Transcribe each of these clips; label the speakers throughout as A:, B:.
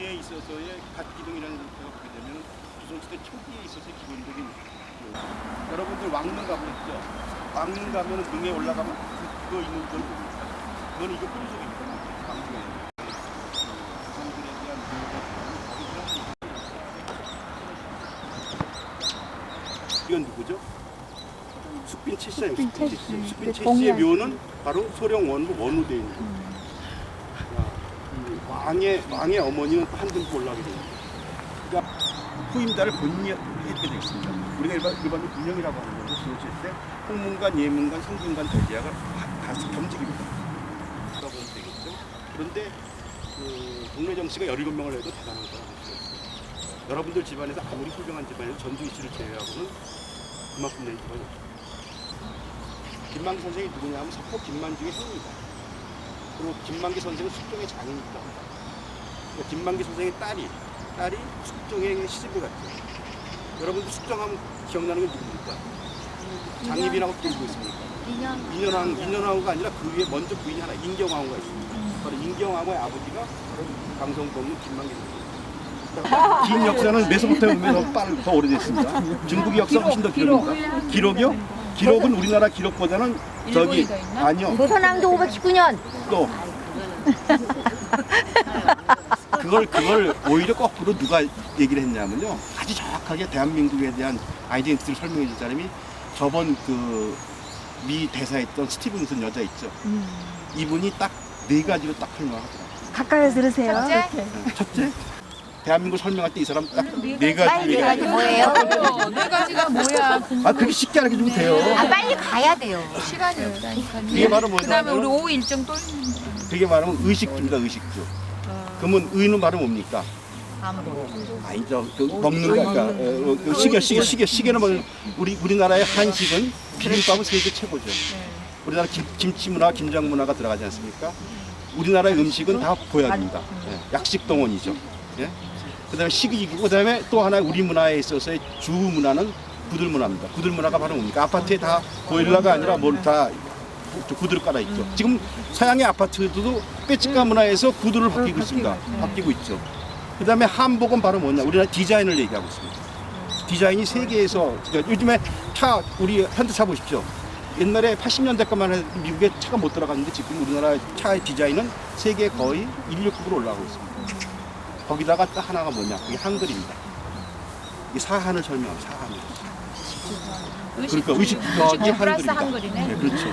A: 에 있어서의 갓기둥이라는 형태가 보게 되면 조선시대 초기에 있어서의 기본적인 그, 여러분들 왕릉 가보셨죠? 왕릉 가면 등에 올라가면 그- 그거 있는 걸 봅니까? 그건 이게 꿀속입니다. 왕릉에. 조선들에 대한 묘가 이건 누구죠? 칠사예요. 숙빈 칠사. 숙빈 칠사의 묘는 바로 소령 원우대에 있는 거예요. 이 왕의 왕의 어머니는 됩니다. 그러니까 후임자를 본인이 했게 되어 있습니다. 우리가 일반 일반적으로 분명이라고 하는 건데 조실 때 홍문관, 예문관, 성균관 대제하가 다 겸직입니다. 그러다 보면 되겠죠. 그런데 그 동래정 씨가 17명을 해도 대단한 거라고. 여러분들 집안에서 아무리 훌륭한 집안에서 전주희 씨를 제외하고는 그만큼 된 집안이 없어요. 김만기 선생이 누구냐면 석호 김만중의 형입니다. 그리고 김만기 선생은 숙종의 장인이기도 합니다. 그러니까 김만기 선생의 딸이 딸이 숙종의 시집을 갔죠. 여러분들 숙종하면 기억나는 게 누굽니까? 장립이라고 부르고 있습니까? 인현왕, 인현왕후가 아니라 그 위에 먼저 부인이 하나 인경왕후가 있습니다. 바로 인경왕후의 아버지가 바로 강성동문 김만기 선생. 긴 역사는 메소포타미아보다 더 빠르, 더 오래됐습니다. 중국의 역사 훨씬 더 기록입니다. 기록이요? 기록은 우리나라 기록보다는 저기 아니요.
B: 조선왕조 519년.
A: 또. 그걸 그걸 오히려 거꾸로 누가 얘기를 했냐면요. 아주 정확하게 대한민국에 대한 아이덴티티를 설명해 준 사람이 저번 그 미 대사했던 스티븐슨 여자 있죠. 이분이 딱 네 가지로 딱 설명하더라고요.
B: 가까이서 들으세요.
A: 첫째 대한민국 설명할 때 이 사람 딱 네 가지
B: 네 가지 뭐예요?
C: 네 가지가 뭐야?
A: 아 그렇게 쉽게 알게 좀 돼요
B: 아 빨리 가야 돼요.
C: 시간이 없다니까요.
A: 이게 바로
C: 그다음에 우리 오후 일정 또 있는데.
A: 그게 말하면 의식주입니다 의식주 그러면 의는 말은 뭡니까 아니죠. 그 먹는 거, 그러니까 어, 그 시계, 시계, 시계, 시계는 뭐 우리 우리나라의 한식은 비빔밥은 세계 최고죠. 우리나라 김, 김치 문화, 김장 문화가 들어가지 않습니까? 우리나라의 음식은 다 보약입니다. 예, 약식 동원이죠. 예? 그다음에 식이고 그다음에 또 하나 우리 문화에 있어서의 주 문화는 구들 문화입니다. 구들 문화가 바로 뭡니까? 아파트에 다 보일러가 아니라 뭘 다 구들을 깔아 있죠. 지금 서양의 아파트도 빼치가 문화에서 구들을 바뀌고 있습니다. 바뀌고 있죠. 그다음에 한복은 바로 뭐냐? 우리나라 디자인을 얘기하고 있습니다. 디자인이 세계에서 그러니까 요즘에 차 우리 현대차 보십시오. 옛날에 80년대까지만 해도 미국에 차가 못 들어갔는데 지금 우리나라 차의 디자인은 세계 거의 1등급으로 올라가고 있습니다. 거기다가 또 하나가 뭐냐? 그게 한글입니다. 이 사한을 설명하면 사한을. 그러니까 의식
C: 의식 플러스
A: 한글입니다.
C: 한글이네.
A: 네, 그렇죠.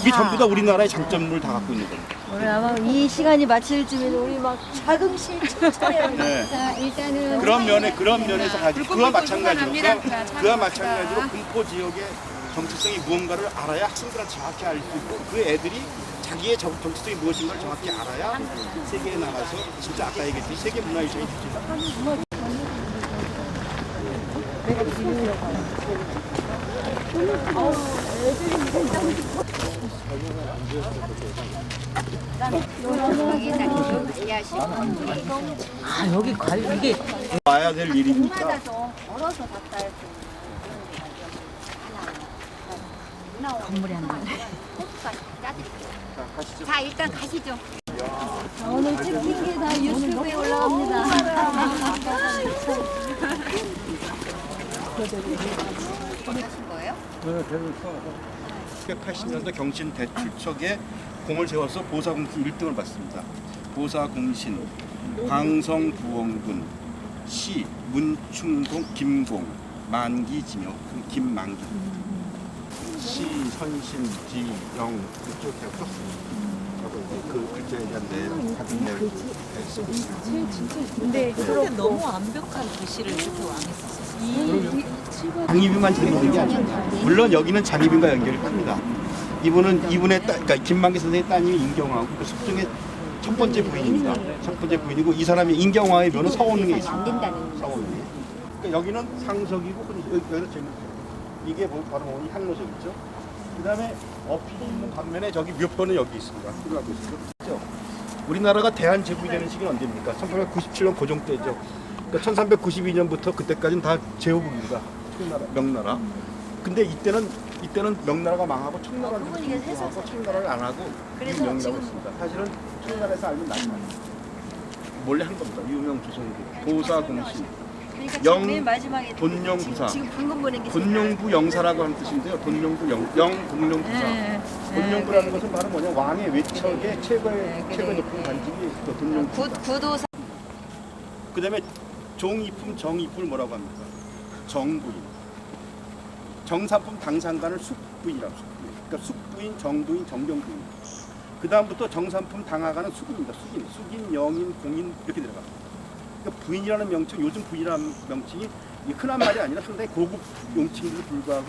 A: 이게 전부 다 우리나라의 장점을 다 갖고 있는 겁니다.
B: 오늘 아마 이 시간이 마칠 쯤에는 우리 막 자긍심 칭찬해요.
A: 네.
B: 자 일단은
A: 그런 면에 그런 면에서 가지 그와 마찬가지로. 그와,
C: 자,
A: 그와. 마찬가지로 군포 지역의 정체성이 무언가를 알아야 학생들한테 정확히 알 수 있고 그 애들이 정- 정체성이 무엇인가를 정확히 알아야 세계에 나가서 진짜 아까 얘기했듯이 세계 문화유산이 되죠.
B: 아 여기 가 이게
A: 와야 될 일이니까
B: 건물이 안 나.
A: 자, 가시죠.
B: 자 일단 가시죠. 오늘 찍힌 게 다 유튜브에 올라갑니다. 하신 거예요?
A: 1980년도 경신 대출척에 공을 세워서 보사공신 1등을 받습니다. 보사공신, 광성 부원군, 시, 문충동, 김공, 만기, 지묘, 그럼 김만기. 시, 선신, 지, 영, 그쪽 제가 썼습니다. 이제 그 글자에 대한 내용, 같은 내용을 쓰고 있습니다.
D: 근데 너무 완벽한 글씨를 이렇게 왕이 썼어요.
A: 장희빈만 재밌는 게 아닙니다. 물론 여기는 장희빈과 연결이 큽니다. 이분은 이분의 딸, 그러니까 김만기 선생의 따님이 인경화고 그 숙종의 첫 번째 부인입니다. 첫 번째 부인이고 이 사람이 인경화의 묘는 서원릉에 있습니다. 서원릉에. 그러니까 여기는 상석이고 여기, 여기는 재밌어요. 이게 뭐- 바로 뭐니 향로석이죠. 그 다음에 어필이 있는 반면에 저기 묘표는 여기 있습니다. 들어가고 있죠. 우리나라가 대한 제국이 되는 시기는 언제입니까? 1897년 고종 때죠. 그러니까 1392년부터 그때까지는 다 제후국입니다. 청나라, 명나라. 근데 이때는 이때는 명나라가 망하고 청나라를
B: 그분 이게 해서
A: 하고 청나라를 안 하고
B: 지금-
A: 했습니다. 사실은 청나라에서 알면 많아요. 몰래 한 겁니다. 유명 조선국 도사 공신
B: 그러니까
A: 영-
B: 맨 마지막에
A: 돈룡부사.
B: 지금, 지금 방금 보낸 게
A: 돈룡부 영사라고 하는 뜻인데요. 돈룡부 영, 영 돈룡부사.
B: 네.
A: 돈룡부라는 것은 바로 뭐냐 왕의 외척의 최고의
B: 네, 그래,
A: 최고의 높은
B: 그래.
A: 관직이 그 돈룡부사.
B: 구, 구도사
A: 그다음에 종이품 정이품을 뭐라고 합니까? 정부인. 정사품 당상관을 숙부인이라고 숙부인. 그러니까 숙부인, 정부인, 정경부인. 그 다음부터 정산품 당하가는 숙인입니다. 숙인, 숙인, 영인, 공인 이렇게 들어갑니다. 그러니까 부인이라는 명칭, 요즘 부인이라는 명칭이 흔한 말이 아니라 상당히 고급 용칭에도 불구하고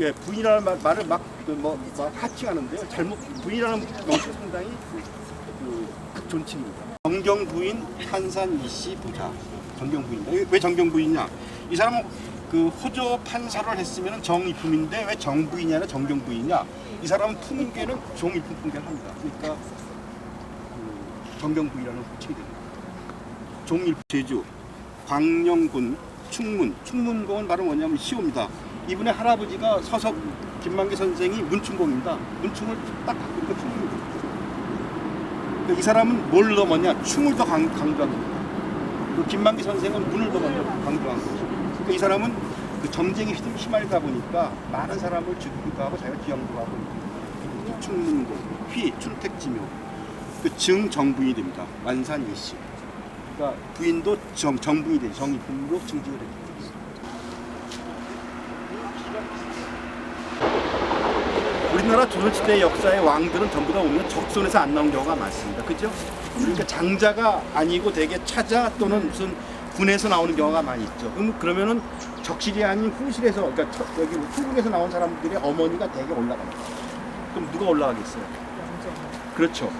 A: 예, 부인이라는 말, 말을 막 뭐 막 하칭하는데요. 잘못 부인이라는 명칭 상당히 그 극존칭입니다. 정경 부인 한산 이씨 부자. 정경 부인이다. 왜- 왜 정경 부인이냐? 이 사람은 그 호조 판사를 했으면 정이품인데 왜 정부인이 아니라 정경 부인이냐? 이 사람은 품계는 종이품 품계를 합니다. 그러니까 그 정경 부인이라는 호칭이 됩니다. 종일 제주, 광령군, 충문, 충문공은 바로 뭐냐면 시호입니다. 이분의 할아버지가 서석 김만기 선생이 문충공입니다. 문충을 딱 충문이거든요. 그러니까 이 사람은 뭘 넘었냐? 충을 더 강, 강조한 겁니다. 그 김만기 선생은 문을 더 먼저 강조한 거죠. 그러니까 이 사람은 그 점쟁이 휘- 휘말다 보니까 많은 사람을 죽이기도 하고 자기가 기영도 하고 그 충문공, 휘, 춘택지묘, 그 증정부인이 됩니다. 완산 일시. 그러니까 부인도 정, 정부인이 되죠. 정이품으로 증직을 됩니다. 우리나라 조선시대 역사의 왕들은 전부 다 보면 적손에서 안 나온 경우가 많습니다. 그죠? 그러니까 장자가 아니고 대개 차자 또는 무슨 군에서 나오는 경우가 많이 있죠. 그럼 그러면은 적실이 아닌 후실에서 그러니까 첫- 여기 후국에서 나온 사람들의 어머니가 대개 올라갑니다. 그럼 누가 올라가겠어요? 그렇죠.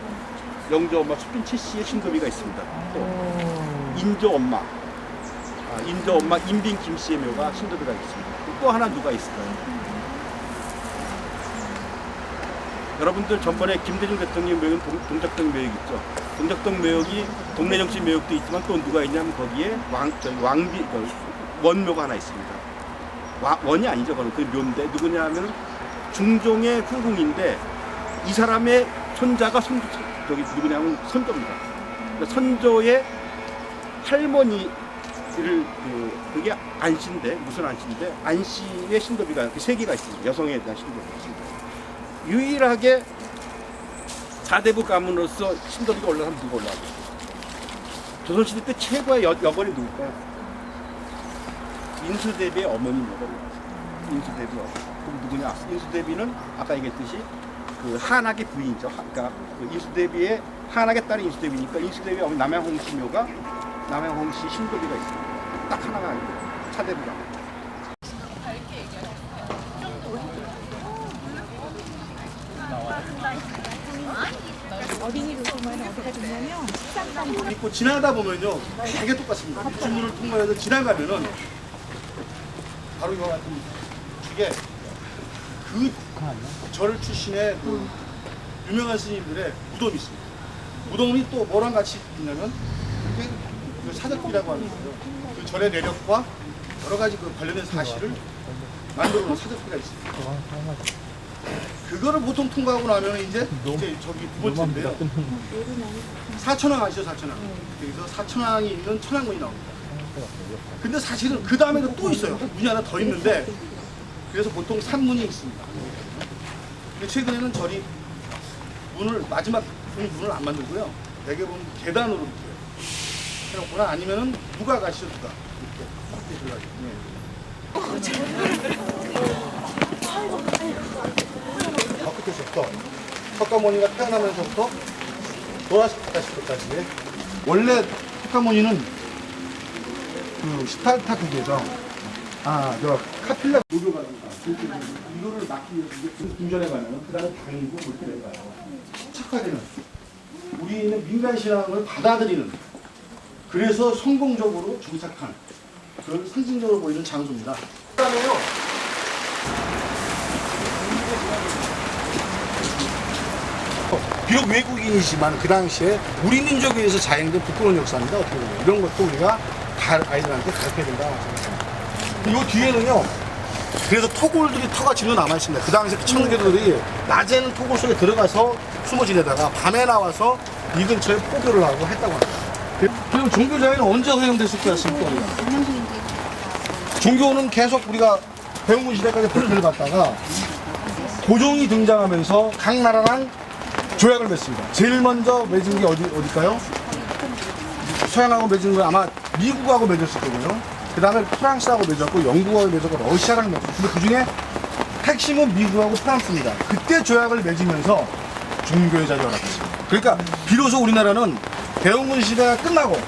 A: 영조 엄마 수빈 최 씨의 신도비가 있습니다. 또 인조 엄마, 아, 인조 엄마 인빈 김 씨의 묘가 신도비가 있습니다. 또 하나 누가 있을까요? 여러분들 전번에 김대중 대통령 묘역은 동, 동작동 묘역 있죠. 동작동 묘역이 동네 정치 묘역도 있지만 또 누가 있냐면 거기에 왕, 저기 왕비, 그 원묘가 하나 있습니다. 와- 원이 아니죠. 그건 그 묘인데 누구냐면 중종의 후궁인데 이 사람의 손자가 선, 저기 누구냐면 선조입니다. 그러니까 선조의 할머니를 그 그게 안씨인데 무슨 안씨인데 안씨의 신도비가 그세 개가 있습니다. 여성에 대한 신도비가 있습니다. 유일하게 사대부 가문으로서 신도비가 올라가면 누가 올라가죠? 조선시대 때 최고의 여, 여벌이 누굴까요? 인수대비의 어머님 여벌이 인수대비 어머니. 그럼 누구냐? 인수대비는 아까 얘기했듯이 그 한학의 부인이죠. 하- 그러니까 그 인수대비의 한학의 딸이 인수대비니까 인수대비 어머니 남양홍씨 묘가 남양홍씨 신도비가 있습니다. 딱 하나가 아니고
C: 시장당
A: 있고 지나다 보면요 되게 똑같습니다. 주문을 통과해서 지나가면은 바로 이거 같은 이게 그 절 출신의 그 유명한 스님들의 무덤이 있습니다. 무덤이 또 뭐랑 같이 있냐면 그 사적기라고 하는 거예요. 그 절의 내력과 여러 가지 그 관련된 사실을 만들어 놓은 사적기가 있습니다. 그거를 보통 통과하고 나면 이제 이제 저기 두 번째인데요. 사천왕 아시죠 사천왕 여기서 사천왕이 있는 천왕문이 나옵니다 근데 사실은 그 다음에도 또 있어요 문이 하나 더 있는데 그래서 보통 산문이 있습니다. 근데 최근에는 절이 문을 마지막 문을 안 만들고요. 대개 보면 계단으로 이렇게 해놓거나 아니면은 누가 가시죠 누가? 이렇게 이렇게 네. 저 끝에서부터 석가모니가 태어나면서부터 돌아가실 때까지 원래 토카모니는 그 스파르타국에서 아저 카필라 무료가 이거를 막기 위해서 이제 궁전에 가면 그 다음에 당이고 물길에 가요 착화되는 우리는 민간 신앙을 받아들이는 그래서 성공적으로 정착한 그런 상징적으로 보이는 장소입니다 그다음에요 비록 외국인이지만 그 당시에 우리 민족에 의해서 자행된 부끄러운 역사입니다. 어떻게 보면 이런 것도 우리가 다 아이들한테 가르쳐야 된다. 이 뒤에는요. 그래서 토굴들이 터가 지금 남아 있습니다. 그 당시 청개들이 낮에는 토굴 속에 들어가서 숨어 지내다가 밤에 나와서 이 근처에 포교를 하고 했다고 합니다. 그럼 종교 자유는 언제 허용됐을 것 같습니까? 종교는 계속 우리가 배움문 시대까지 불을 갔다가 고종이 등장하면서 각 나라랑 조약을 맺습니다. 제일 먼저 맺은 게 어디, 어딜까요? 서양하고 맺은 건 아마 미국하고 맺었을 거고요. 그 다음에 프랑스하고 맺었고, 영국하고 맺었고, 러시아랑 맺었고. 근데 그 중에 핵심은 미국하고 프랑스입니다. 그때 조약을 맺으면서 종교의 자유가 나왔습니다. 그러니까 비로소 우리나라는 대웅군 시대가 끝나고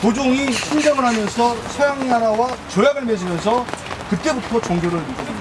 A: 고종이 신정을 하면서 서양 나라와 조약을 맺으면서 그때부터 종교를 믿게